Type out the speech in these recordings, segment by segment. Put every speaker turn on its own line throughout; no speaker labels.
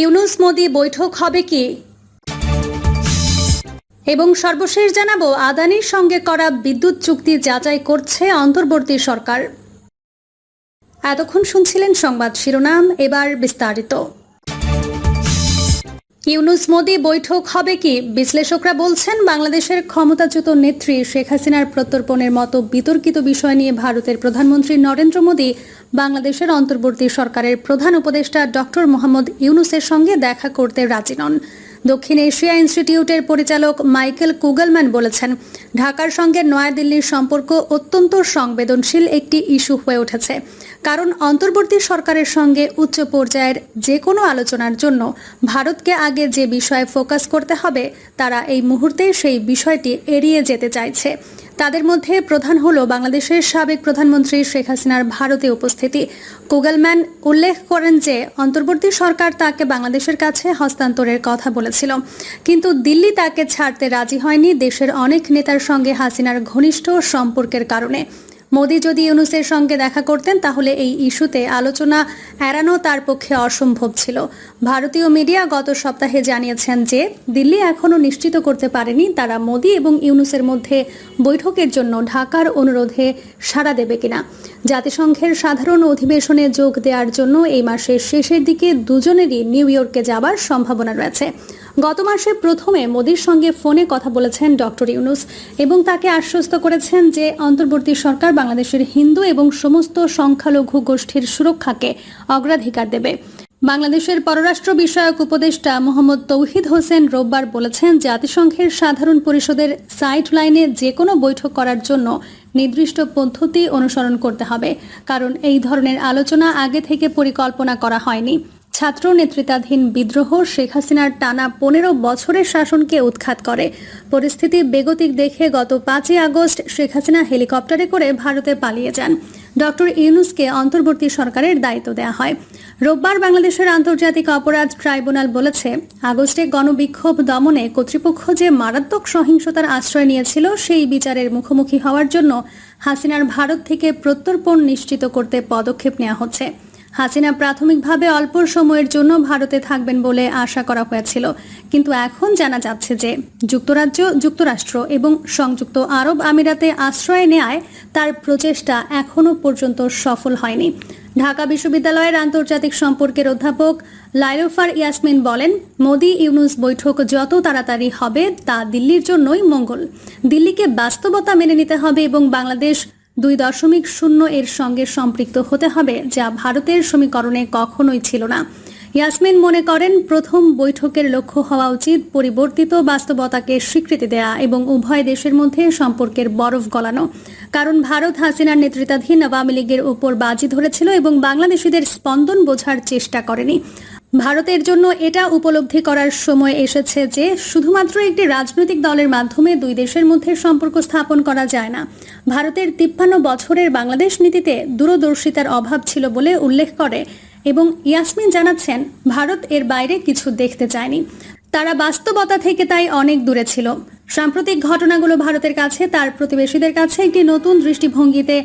ইউনুস মোদী বৈঠক হবে কি? এবং সর্বশেষ জানাব, আদানির সঙ্গে করা বিদ্যুৎ চুক্তি যাচাই করছে অন্তর্বর্তী সরকার। এতক্ষণ শুনছিলেন সংবাদ শিরোনাম, এবার বিস্তারিত। ইউনুস মোদী বৈঠক হবে কি? বিশ্লেষকরা বলছেন, বাংলাদেশের ক্ষমতাচ্যুত নেত্রী শেখ হাসিনার প্রত্যর্পণের মতো বিতর্কিত বিষয় নিয়ে ভারতের প্রধানমন্ত্রী নরেন্দ্র মোদী বাংলাদেশের অন্তর্বর্তী সরকারের প্রধান উপদেষ্টা ডক্টর মোহাম্মদ ইউনুসের সঙ্গে দেখা করতে রাজি নন। দক্ষিণ এশিয়া ইনস্টিটিউটের পরিচালক মাইকেল কুগলম্যান বলেছেন, ঢাকার সঙ্গে নয়াদিল্লির সম্পর্ক অত্যন্ত সংবেদনশীল একটি ইস্যু হয়ে উঠেছে। কারণ অন্তর্বর্তী সরকারের সঙ্গে উচ্চ পর্যায়ের যে কোনো আলোচনার জন্য ভারতকে আগে যে বিষয়ে ফোকাস করতে হবে, তারা এই মুহূর্তে সেই বিষয়টি এড়িয়ে যেতে চাইছে। তাদের মধ্যে প্রধান হল বাংলাদেশের সাবেক প্রধানমন্ত্রী শেখ হাসিনার ভারতে উপস্থিতি। কুগলম্যান উল্লেখ করেন যে, অন্তর্বর্তী সরকার তাকে বাংলাদেশের কাছে হস্তান্তরের কথা বলেছিল কিন্তু দিল্লি তাকে ছাড়তে রাজি হয়নি দেশের অনেক নেতার সঙ্গে হাসিনার ঘনিষ্ঠ সম্পর্কের কারণে। মোদী যদি ইউনুসের সঙ্গে দেখা করতেন, তাহলে এই ইস্যুতে আলোচনা এড়ানো তার পক্ষে অসম্ভব ছিল। ভারতীয় মিডিয়া গত সপ্তাহে জানিয়েছেন যে, দিল্লি এখনও নিশ্চিত করতে পারেনি তারা মোদী এবং ইউনুসের মধ্যে বৈঠকের জন্য ঢাকার অনুরোধে সাড়া দেবে কিনা। জাতিসংঘের সাধারণ অধিবেশনে যোগ দেওয়ার জন্য এই মাসের শেষের দিকে দুজনেরই নিউ ইয়র্কে যাবার সম্ভাবনা রয়েছে। গত মাসে প্রথমে মোদির সঙ্গে ফোনে কথা বলেছেন ডক্টর ইউনুস এবং তাকে আশ্বস্ত করেছেন যে অন্তর্বর্তী সরকার বাংলাদেশের হিন্দু এবং সমস্ত সংখ্যালঘু গোষ্ঠীর সুরক্ষাকে অগ্রাধিকার দেবে। বাংলাদেশের পররাষ্ট্র বিষয়ক উপদেষ্টা মোহাম্মদ তৌহিদ হোসেন রোববার বলেছেন জাতিসংঘের সাধারণ পরিষদের সাইট লাইনে যে কোনো বৈঠক করার জন্য নির্দিষ্ট পদ্ধতি অনুসরণ করতে হবে, কারণ এই ধরনের আলোচনা আগে থেকে পরিকল্পনা করা হয়নি। ছাত্র নেতৃত্বাধীন বিদ্রোহ শেখ হাসিনার টানা পনেরো বছরের শাসনকে উৎখাত করে। পরিস্থিতি বেগতিক দেখে গত পাঁচই আগস্ট শেখ হাসিনা হেলিকপ্টারে করে ভারতে পালিয়ে যান। ডক্টর ইউনুসকে অন্তর্বর্তী সরকারের দায়িত্ব দেওয়া হয়। রোববার বাংলাদেশের আন্তর্জাতিক অপরাধ ট্রাইব্যুনাল বলেছে, আগস্টে গণবিক্ষোভ দমনে কর্তৃপক্ষ যে মারাত্মক সহিংসতার আশ্রয় নিয়েছিল, সেই বিচারের মুখোমুখি হওয়ার জন্য হাসিনার ভারত থেকে প্রত্যর্পণ নিশ্চিত করতে পদক্ষেপ নেওয়া হচ্ছে। হাসিনা প্রাথমিকভাবে অল্প সময়ের জন্য ভারতে থাকবেন বলে আশা করা হয়েছিল। কিন্তু এখন জানা যাচ্ছে যে যুক্তরাজ্য, যুক্তরাষ্ট্র এবং সংযুক্ত আরব আমিরাতে আশ্রয় নেয় তার প্রচেষ্টা এখনও পর্যন্ত সফল হয়নি। ঢাকা বিশ্ববিদ্যালয়ের আন্তর্জাতিক সম্পর্কের অধ্যাপক লাইলোফার ইয়াসমিন বলেন, মোদি ইউনুস বৈঠক যত তাড়াতাড়ি হবে তা দিল্লির জন্যই মঙ্গল। দিল্লিকে বাস্তবতা মেনে নিতে হবে এবং বাংলাদেশ দুই দশমিক শূন্য এর সঙ্গে সম্পৃক্ত হতে হবে, যা ভারতের সমীকরণে কখনোই ছিল না। ইয়াসমিন মনে করেন, প্রথম বৈঠকের লক্ষ্য হওয়া উচিত পরিবর্তিত বাস্তবতাকে স্বীকৃতি দেয়া এবং উভয় দেশের মধ্যে সম্পর্কের বরফ গলানো। কারণ ভারত হাসিনার নেতৃত্বাধীন আওয়ামী লীগের উপর বাজি ধরেছিল এবং বাংলাদেশিদের স্পন্দন বোঝার চেষ্টা করেনি। ভারতের জন্য এটা উপলব্ধি করার সময় এসেছে যে শুধুমাত্র একটি রাজনৈতিক দলের মাধ্যমে দুই দেশের মধ্যে সম্পর্ক স্থাপন করা যায় না। ভারতের তিপ্পান্ন বছরের বাংলাদেশ নীতিতে দূরদর্শিতার অভাব ছিল বলে উল্লেখ করে এবং ইয়াসমিন জানাচ্ছেন, ভারত এর বাইরে কিছু দেখতে চায়নি। তারা বাস্তবতা থেকে তাই অনেক দূরে ছিল। সাম্প্রতিক ঘটনাগুলো ভারতের কাছে, তার প্রতিবেশীদের কাছে একটি নতুন দৃষ্টিভঙ্গিতে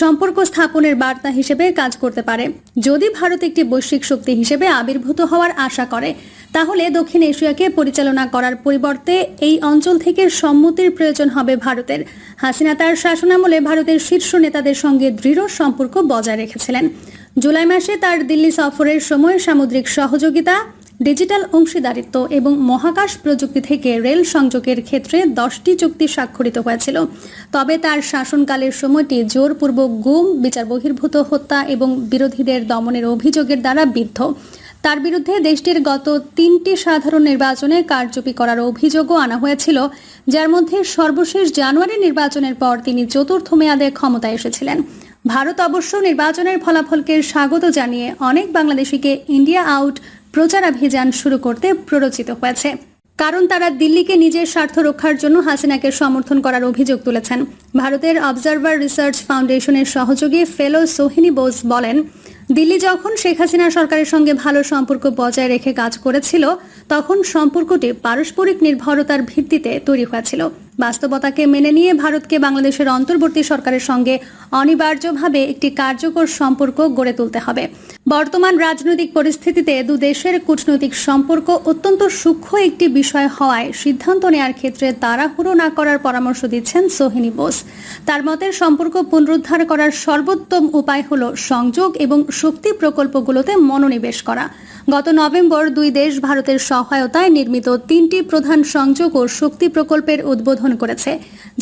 সম্পর্ক স্থাপনের বার্তা হিসেবে কাজ করতে পারে। যদি ভারত একটি বৈশ্বিক শক্তি হিসেবে আবির্ভূত হওয়ার আশা করে, তাহলে দক্ষিণ এশিয়াকে পরিচালনা করার পরিবর্তে এই অঞ্চল থেকে সম্মতির প্রয়োজন হবে ভারতের। হাসিনা তার শাসনামলে ভারতের শীর্ষ নেতাদের সঙ্গে দৃঢ় সম্পর্ক বজায় রেখেছিলেন। জুলাই মাসে তার দিল্লি সফরের সময় সামুদ্রিক সহযোগিতা ডিজিটাল অংশীদারিত্ব এবং মহাকাশ প্রযুক্তি থেকে রেল সংযোগের ক্ষেত্রে দশটি চুক্তি স্বাক্ষরিত হয়েছিল। তবে তার শাসনকালের সময়টি জোরপূর্বক গুম, বিচার বহির্ভূত, হত্যা এবং বিরোধীদের দমনের অভিযোগের দ্বারা বিদ্ধ। তার বিরুদ্ধে দেশটির গত তিনটি সাধারণ নির্বাচনে কারচুপি করার অভিযোগও আনা হয়েছিল, যার মধ্যে সর্বশেষ জানুয়ারি নির্বাচনের পর তিনি চতুর্থ মেয়াদে ক্ষমতায় এসেছিলেন। ভারত অবশ্য নির্বাচনের ফলাফলকে স্বাগত জানিয়ে অনেক বাংলাদেশিকে ইন্ডিয়া আউট প্রচারাভিযান শুরু করতে প্ররোচিত হয়েছে। কারণ তারা দিল্লিকে নিজের স্বার্থ রক্ষার জন্য হাসিনাকে সমর্থন করার অভিযোগ তুলেছেন। ভারতের অবজারভার রিসার্চ ফাউন্ডেশনের সহযোগী ফেলো সোহিনী বোস বলেন দিল্লি যখন শেখ হাসিনা সরকারের সঙ্গে ভালো সম্পর্ক বজায় রেখে কাজ করেছিল, তখন সম্পর্কটি পারস্পরিক নির্ভরতার ভিত্তিতে তৈরি হয়েছিল। বাস্তবতাকে মেনে নিয়ে ভারতকে বাংলাদেশের অন্তর্বর্তী সরকারের সঙ্গে অনিবার্যভাবে একটি কার্যকর সম্পর্ক গড়ে তুলতে হবে। বর্তমান রাজনৈতিক পরিস্থিতিতে দু দেশের কূটনৈতিক সম্পর্ক অত্যন্ত সূক্ষ্ম একটি বিষয় হওয়ায় সিদ্ধান্ত নেওয়ার ক্ষেত্রে তাড়াহুড়ো না করার পরামর্শ দিচ্ছেন সোহিনী বোস। তার মতে, সম্পর্ক পুনরুদ্ধার করার সর্বোত্তম উপায় হল সংযোগ এবং শক্তি প্রকল্পগুলোতে মনোনিবেশ করা। গত নভেম্বর দুই দেশ ভারতের সহায়তায় নির্মিত তিনটি প্রধান সংযোগ ও শক্তি প্রকল্পের উদ্বোধন করেছে।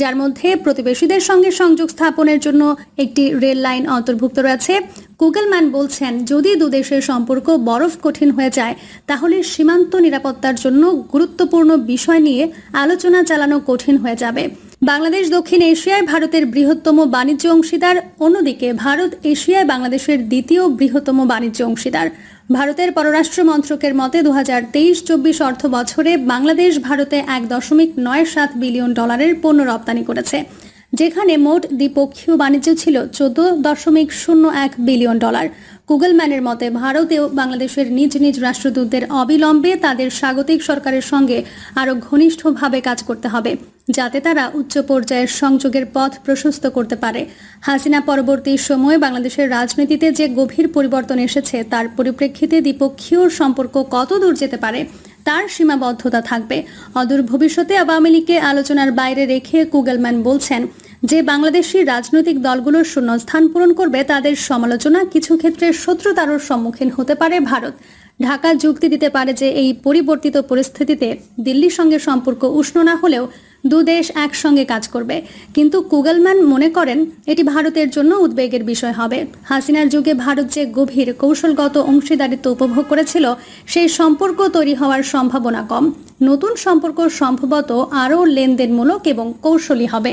যার মধ্যে প্রতিবেশীদের সঙ্গে সংযোগ স্থাপনের জন্য একটি রেল লাইন অন্তর্ভুক্ত রয়েছে। গুগলম্যান বলছেন, যদি দুদেশের সম্পর্ক বরফ কঠিন হয়ে যায়, তাহলে সীমান্ত নিরাপত্তার জন্য গুরুত্বপূর্ণ বিষয় নিয়ে আলোচনা চালানো কঠিন হয়ে যাবে। বাংলাদেশ, দক্ষিণ এশিয়ায় ভারতের বৃহত্তম বাণিজ্য অংশীদার, অন্যদিকে ভারত এশিয়ায় বাংলাদেশের দ্বিতীয় বৃহত্তম বাণিজ্য অংশীদার। ভারতের পররাষ্ট্র মন্ত্রকের মতে দু হাজার তেইশ চব্বিশ অর্থ বছরে বাংলাদেশ ভারতে এক দশমিক নয় সাত বিলিয়ন ডলারের পণ্য রপ্তানি করেছে। যেখানে মোট দ্বিপক্ষীয় বাণিজ্য ছিল চোদ্দ দশমিক শূন্য এক বিলিয়ন ডলার। গুগলম্যানের মতে, ভারতেও বাংলাদেশের নিজ নিজ রাষ্ট্রদূতদের অবিলম্বে তাদের স্বাগতিক সরকারের সঙ্গে আরও ঘনিষ্ঠভাবে কাজ করতে হবে, যাতে তারা উচ্চ পর্যায়ের সংযোগের পথ প্রশস্ত করতে পারে। হাসিনা পরবর্তী সময়ে বাংলাদেশের রাজনীতিতে যে গভীর পরিবর্তন এসেছে, তার পরিপ্রেক্ষিতে দ্বিপক্ষীয় সম্পর্ক কত দূর যেতে পারে তার সীমাবদ্ধতা থাকবে। অদূর ভবিষ্যতে আওয়ামী লীগকে আলোচনার বাইরে রেখে কুগলম্যান বলছেন, যে বাংলাদেশি রাজনৈতিক দলগুলোর শূন্য স্থান পূরণ করবে, তাদের সমালোচনা কিছু ক্ষেত্রে শত্রুতারও সম্মুখীন হতে পারে ভারত। ঢাকা যুক্তি দিতে পারে যে এই পরিবর্তিত পরিস্থিতিতে দিল্লির সঙ্গে সম্পর্ক উষ্ণ না হলেও দু দেশ একসঙ্গে কাজ করবে। কিন্তু কুগলম্যান মনে করেন এটি ভারতের জন্য উদ্বেগের বিষয় হবে। হাসিনার যুগে ভারত যে গভীর কৌশলগত অংশীদারিত্ব উপভোগ করেছিল, সেই সম্পর্ক তৈরি হওয়ার সম্ভাবনা কম। নতুন সম্পর্ক সম্ভবত আরও লেনদেনমূলক এবং কৌশলী হবে।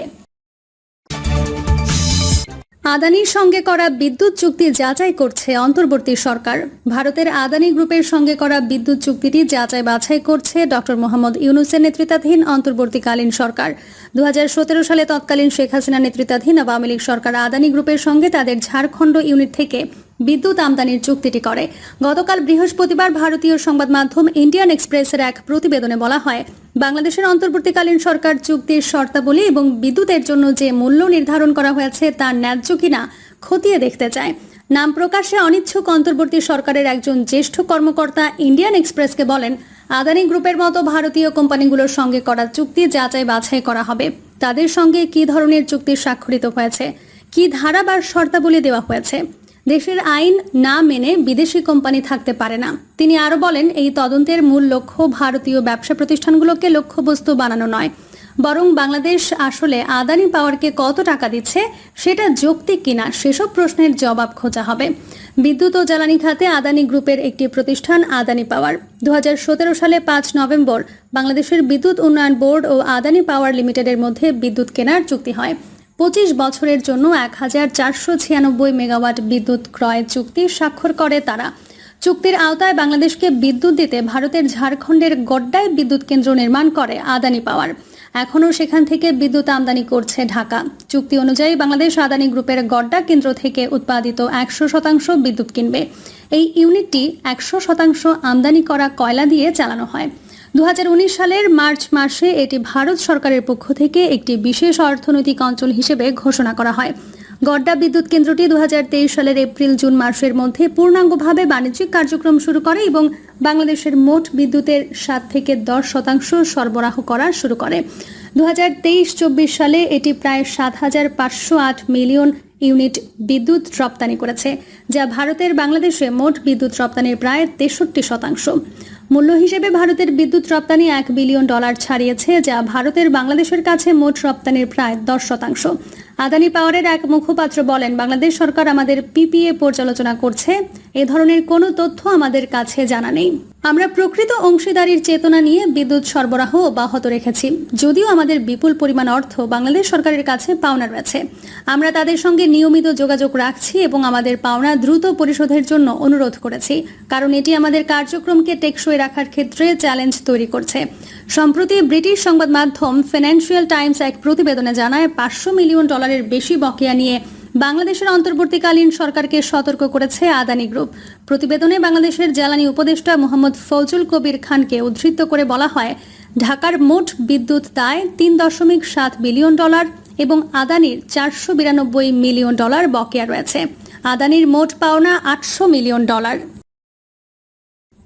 আদানির সঙ্গে করা বিদ্যুৎ চুক্তি যাচাই করছে অন্তর্বর্তী সরকার। ভারতের আদানি গ্রুপের সঙ্গে করা বিদ্যুৎ চুক্তিটি যাচাই বাছাই করছে ডক্টর মোহাম্মদ ইউনুসের নেতৃত্বাধীন অন্তর্বর্তীকালীন সরকার। দু হাজার সতেরো সালে তৎকালীন শেখ হাসিনা নেতৃত্বাধীন আওয়ামী লীগ সরকার আদানি গ্রুপের সঙ্গে তাদের ঝাড়খণ্ড ইউনিট থেকে বিদ্যুৎ আমদানির চুক্তিটি করে। গতকাল বৃহস্পতিবার ভারতীয় সংবাদ মাধ্যম ইন্ডিয়ান এক্সপ্রেসের এক প্রতিবেদনে বলা হয়, বাংলাদেশের অন্তর্বর্তীকালীন সরকার চুক্তির শর্তাবলী এবং বিদ্যুতের জন্য যে মূল্য নির্ধারণ করা হয়েছে তা ন্যায্য কিনা খতিয়ে দেখতে চায়। নাম প্রকাশে অনিচ্ছুক অন্তর্বর্তী সরকারের একজন জ্যেষ্ঠ কর্মকর্তা ইন্ডিয়ান এক্সপ্রেসকে বলেন, আদানি গ্রুপের মতো ভারতীয় কোম্পানিগুলোর সঙ্গে করা চুক্তি যাচাই বাছাই করা হবে। তাদের সঙ্গে কী ধরনের চুক্তি স্বাক্ষরিত হয়েছে? কী ধারা বা শর্তাবলী দেওয়া হয়েছে? দেশের আইন না মেনে বিদেশি কোম্পানি থাকতে পারে না। তিনি আরও বলেন, এই তদন্তের মূল লক্ষ্য ভারতীয় ব্যবসা প্রতিষ্ঠানগুলোকে লক্ষ্যবস্তু বানানো নয়, বরং বাংলাদেশ আসলে আদানি পাওয়ারকে কত টাকা দিচ্ছে সেটা যৌক্তিক কিনা সেসব প্রশ্নের জবাব খোঁজা হবে। বিদ্যুৎ ও জ্বালানি খাতে আদানি গ্রুপের একটি প্রতিষ্ঠান আদানি পাওয়ার। দু হাজার সতেরো সালে পাঁচ নভেম্বর বাংলাদেশের বিদ্যুৎ উন্নয়ন বোর্ড ও আদানি পাওয়ার লিমিটেডের মধ্যে বিদ্যুৎ কেনার চুক্তি হয়। পঁচিশ বছরের জন্য এক হাজার চারশো ছিয়ানব্বই মেগাওয়াট বিদ্যুৎ ক্রয় চুক্তি স্বাক্ষর করে তারা। চুক্তির আওতায় বাংলাদেশকে বিদ্যুৎ দিতে ভারতের ঝাড়খণ্ডের গড্ডায় বিদ্যুৎ কেন্দ্র নির্মাণ করে আদানি পাওয়ার। এখনও সেখান থেকে বিদ্যুৎ আমদানি করছে ঢাকা। চুক্তি অনুযায়ী বাংলাদেশ আদানি গ্রুপের গড্ডা কেন্দ্র থেকে উৎপাদিত একশো শতাংশ বিদ্যুৎ কিনবে। এই ইউনিটটি একশো শতাংশ আমদানি করা কয়লা দিয়ে চালানো হয়। দু হাজার উনিশ সালের মার্চ মাসে এটি ভারত সরকারের পক্ষ থেকে একটি বিশেষ অর্থনৈতিক অঞ্চল হিসেবে ঘোষণা করা হয়। গড্ডা বিদ্যুৎ কেন্দ্রটি দু হাজার তেইশ সালের এপ্রিল জুন মাসের মধ্যে পূর্ণাঙ্গভাবে বাণিজ্যিক কার্যক্রম শুরু করে এবং বাংলাদেশের মোট বিদ্যুতের সাত থেকে দশ শতাংশ সরবরাহ করা শুরু করে। দু হাজার তেইশ চব্বিশ সালে এটি প্রায় সাত হাজার পাঁচশো আট মিলিয়ন ইউনিট বিদ্যুৎ রপ্তানি করেছে, যা ভারতের বাংলাদেশে মোট বিদ্যুৎ রপ্তানির প্রায় তেষট্টি শতাংশ। মূল্য হিসেবে ভারতের বিদ্যুৎ রপ্তানি এক বিলিয়ন ডলার ছাড়িয়েছে, যা ভারতের বাংলাদেশের কাছে মোট রপ্তানির প্রায় দশ শতাংশ। আদানি পাওয়ারের এক মুখপাত্র বলেন, বাংলাদেশ সরকার আমাদের পিপিএ পর্যালোচনা করছে। এ ধরনের কোনো তথ্য আমাদের কাছে জানা নেই। আমরা প্রকৃত অংশীদারির চেতনা নিয়ে বিদ্যুৎ সরবরাহ অব্যাহত রেখেছি। যদিও আমাদের বিপুল পরিমাণ অর্থ বাংলাদেশ সরকারের কাছে পাওনা রয়েছে আমরা তাদের সঙ্গে নিয়মিত যোগাযোগ রাখছি এবং আমাদের পাওনা দ্রুত পরিশোধের জন্য অনুরোধ করেছি। কারণ এটি আমাদের কার্যক্রমকে টেকসই রাখার ক্ষেত্রে চ্যালেঞ্জ তৈরি করছে। সম্প্রতি ব্রিটিশ সংবাদ মাধ্যম ফিনান্সিয়াল টাইমস এক প্রতিবেদনে জানায়, পাঁচশো মিলিয়ন ডলারের বেশি বকেয়া নিয়ে বাংলাদেশের অন্তর্বর্তীকালীন সরকারকে সতর্ক করেছে আদানি গ্রুপ। প্রতিবেদনে বাংলাদেশের জ্বালানি উপদেষ্টা মোহাম্মদ ফৌজুল কবির খানকে উদ্ধৃত করে বলা হয়, ঢাকার মোট বিদ্যুৎ দায় তিন দশমিক সাত বিলিয়ন ডলার এবং আদানির চারশো বিরানব্বই মিলিয়ন ডলার বকেয়া রয়েছে। আদানির মোট পাওনা আটশো মিলিয়ন ডলার।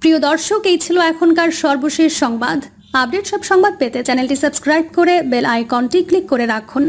প্রিয় দর্শক, এই ছিল এখনকার সর্বশেষ সংবাদ। আপডেট সব সংবাদ পেতে চ্যানেলটি সাবস্ক্রাইব করে বেল আইকনটি ক্লিক করে রাখুন।